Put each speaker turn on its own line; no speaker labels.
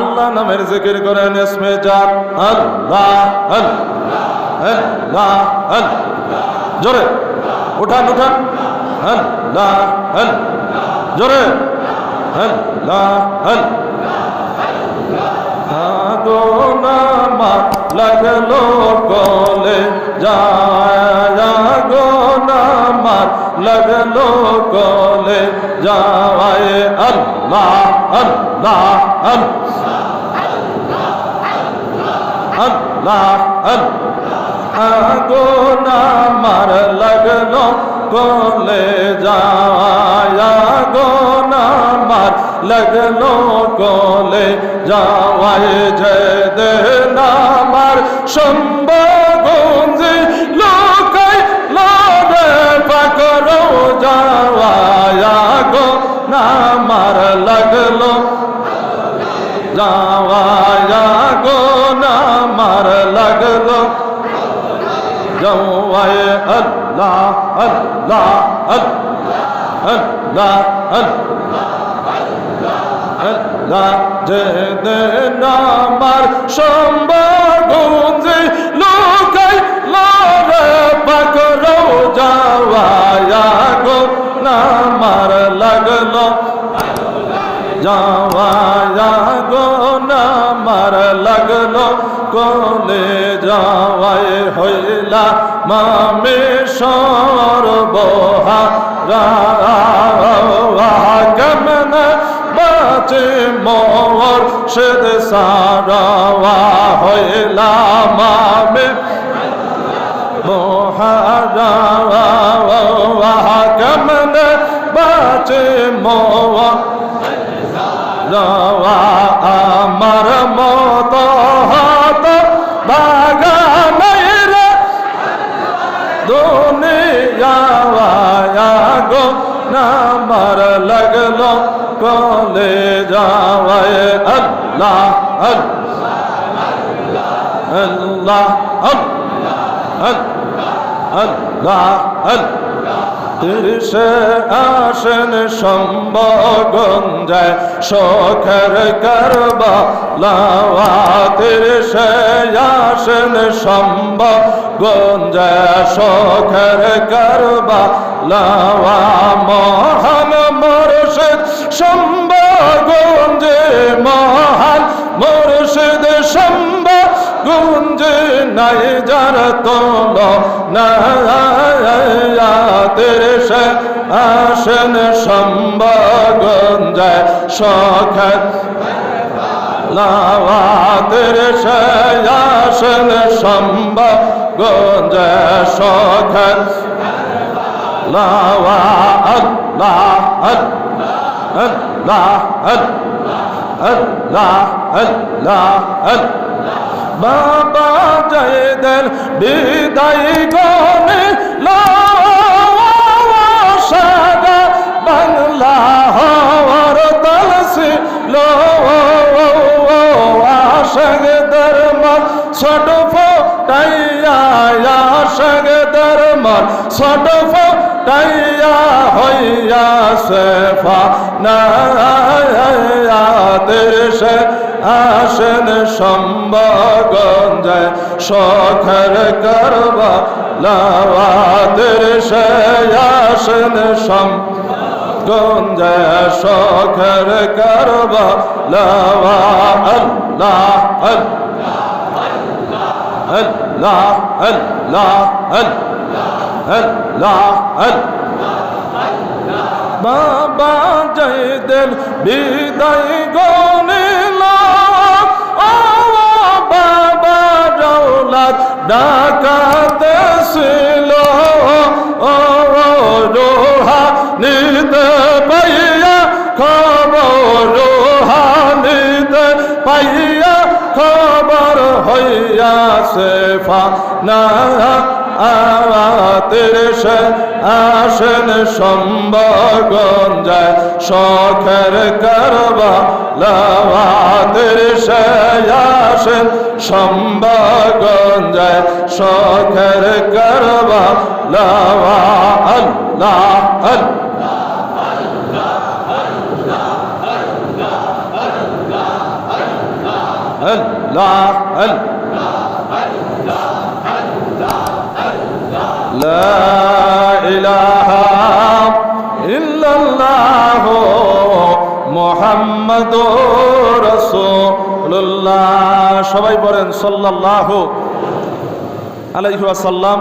আল্লাহ নামের জিকির করেন, ইসমে জাত আল্লাহ আল্লাহ আল্লাহ জোরে, উঠান উঠান। আল্লাহ আল্লাহ। জোরে। আল্লাহ আল্লাহ। গো নামা লাগল কলে যায় গো নামার লাগল কলে যাওয়ায় আল্লাহ আল্লাহ আল্লাহ। আল্লাহ গো নামার লাগল কলে যাওয়া গো নামার লাগল কলে যাওয়ায় যে দে নামার সম্ভবঞ্জি লোকাই লড়ে পাকড়ো যাওয়া গো নামার লাগল যাওয়া লাগল যাওয়ায় আল্লাহ আল্লাহ আল্লাহ আল্লাহ আল্লাহ। যে নামার সম্ভবঞ্জি লোকাই নামার লাগল কোলে যাওয়ায় হইলা মামে সর্বহা কেমন বাঁচে মোর সেদ সারা হইলা মামে মহারা কেমন বাঁচে মোর যাওয়া আমার মত হাত বাগানের দুনিয়া গো, নামার লাগল কলে যাওয়ায় আল্লাহ আল্লাহ আল্লাহ আল্লাহ আল্লাহ। তিরিশে আসেন সম্ভগঞ্জায় শখের করবা লাওয়া তিরিশে আসেন সম্ভগঞ্জায় শখের করবা লাওয়া মহান মুর্শিদ সম্ভগঞ্জে মহান মুর্শিদ সম্ভ গুঞ্জে নাই যার তোল না আসেন সম্ভগঞ্জায় শখত লাওয়া তেরে আসেন সম্ভগঞ্জায় শখত লাওয়া আল্লাহ আল্লাহ আল্লাহ আল্লাহ আল্লাহ ছোট ফোটাইয়া হইয়া সেফা না দেশে আসেন সম্ভগঞ্জায় শখের করবা লাওয়াদের সে আসেন সম গঞ্জায় শখের করবা লাওয়া আল্লাহ আল্লাহ আল্লাহ আল্লাহ আল্লাহ বাবা জয়দেব বিদায় গনিলা ও বাবা রৌলাত ডাকাতে ছিল, ও রোহা নিতে পাইয়া, খবর রোহা নিতে পাইয়া, খবর হইয়া সেফা না তেরে আসেন সম্ভগঞ্জায় শখের করবা লাওয়া তেরে আসেন সম্ভগঞ্জায় শখের করবা লাওয়া আল্লাহ আল্লাহ। আল্লাহ লা ইলাহা ইল্লাল্লাহ মুহাম্মাদুর রাসূলুল্লাহ সবাই পড়েন সাল্লাল্লাহু আলাইহি ওয়াসাল্লাম